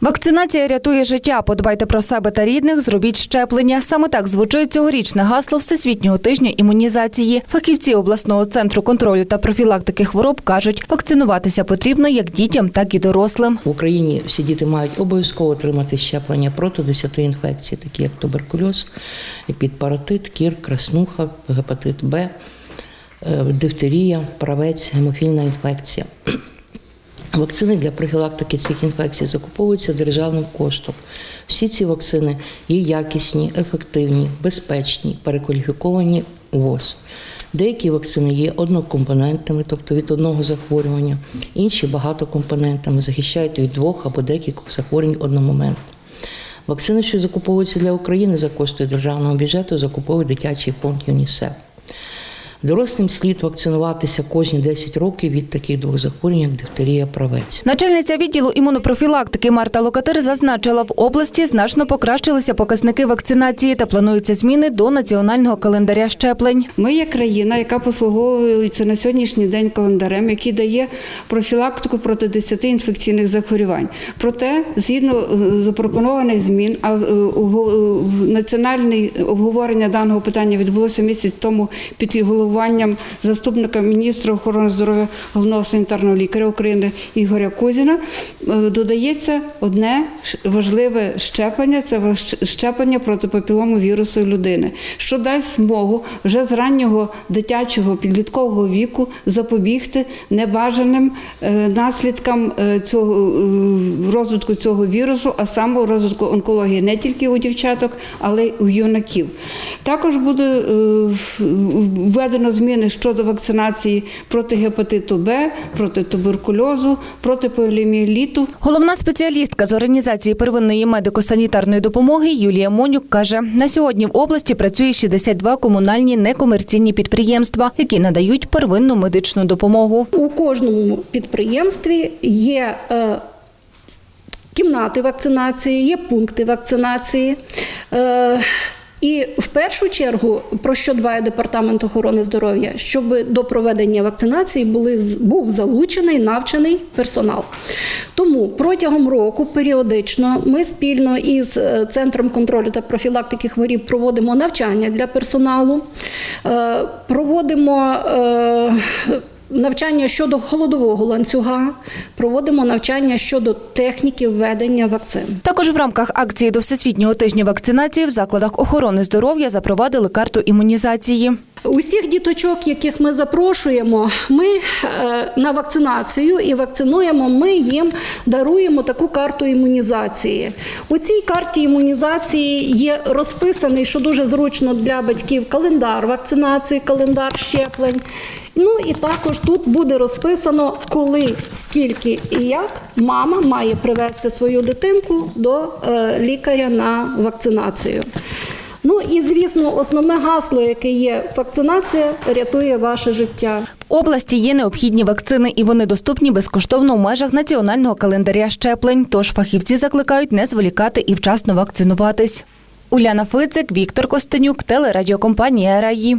Вакцинація рятує життя. Подбайте про себе та рідних, зробіть щеплення. Саме так звучить цьогорічне гасло Всесвітнього тижня імунізації. Фахівці обласного центру контролю та профілактики хвороб кажуть, вакцинуватися потрібно як дітям, так і дорослим. В Україні всі діти мають обов'язково отримати щеплення проти 10 інфекцій, такі як туберкульоз, епідпаратит, кір, краснуха, гепатит Б, е, дифтерія, правець, гемофільна інфекція. Вакцини для профілактики цих інфекцій закуповуються державним коштом. Всі ці вакцини є якісні, ефективні, безпечні, перекваліфіковані ВОЗ. Деякі вакцини є однокомпонентними, тобто від одного захворювання, інші багатокомпонентами, захищають від двох або декількох захворювань одномоментно. Вакцини, що закуповуються для України за кошти державного бюджету, закуповує дитячий фонд ЮНІСЕФ. Дорослим слід вакцинуватися кожні 10 років від таких двох захворювань, як дифтерія, правець. Начальниця відділу імунопрофілактики Марта Локатир зазначила, в області значно покращилися показники вакцинації та плануються зміни до національного календаря щеплень. Ми є країна, яка послуговується на сьогоднішній день календарем, який дає профілактику проти 10 інфекційних захворювань. Проте, згідно е, запропонованих змін, а е, е, національне обговорення даного питання відбулося місяць тому під головуванням заступника міністра охорони здоров'я головного санітарного лікаря України Ігоря Кузіна. е, Додається одне важливе щеплення це щеплення проти папілому вірусу людини, що дасть змогу вже з раннього дитячого підліткового віку запобігти небажаним е, наслідкам е, цього розвитку цього вірусу, а саме розвитку онкології не тільки у дівчаток, але й у юнаків. Також буде е, введено зміни щодо вакцинації проти гепатиту Б, проти туберкульозу, проти поліомієліту, Головна спеціалістка з організації первинної медико-санітарної допомоги Юлія Монюк каже, на сьогодні в області працює 62 комунальні некомерційні підприємства, які надають первинну медичну допомогу. У кожному підприємстві є е, кімнати вакцинації, є пункти вакцинації. І в першу чергу, про що дбає департамент охорони здоров'я, щоб до проведення вакцинації були, був залучений навчений персонал. Тому протягом року періодично ми спільно із е, Центром контролю та профілактики хворіб проводимо навчання для персоналу, е, проводимо е, навчання щодо холодового ланцюга, проводимо навчання щодо техніки введення вакцин. Також в рамках акції до Всесвітнього тижня вакцинації в закладах охорони здоров'я запровадили карту імунізації. Усіх діточок, яких ми запрошуємо, ми е, на вакцинацію і вакцинуємо, ми їм даруємо таку карту імунізації. У цій карті імунізації є розписаний, що дуже зручно для батьків, календар вакцинації, календар щеплень. Ну і також тут буде розписано, коли, скільки і як мама має привезти свою дитинку до е, лікаря на вакцинацію. Ну і звісно, основне гасло, яке є вакцинація, рятує ваше життя. В області є необхідні вакцини, і вони доступні безкоштовно в межах національного календаря щеплень. Тож фахівці закликають не зволікати і вчасно вакцинуватись. Уляна Фицик, Віктор Костенюк, телерадіокомпанія Раї.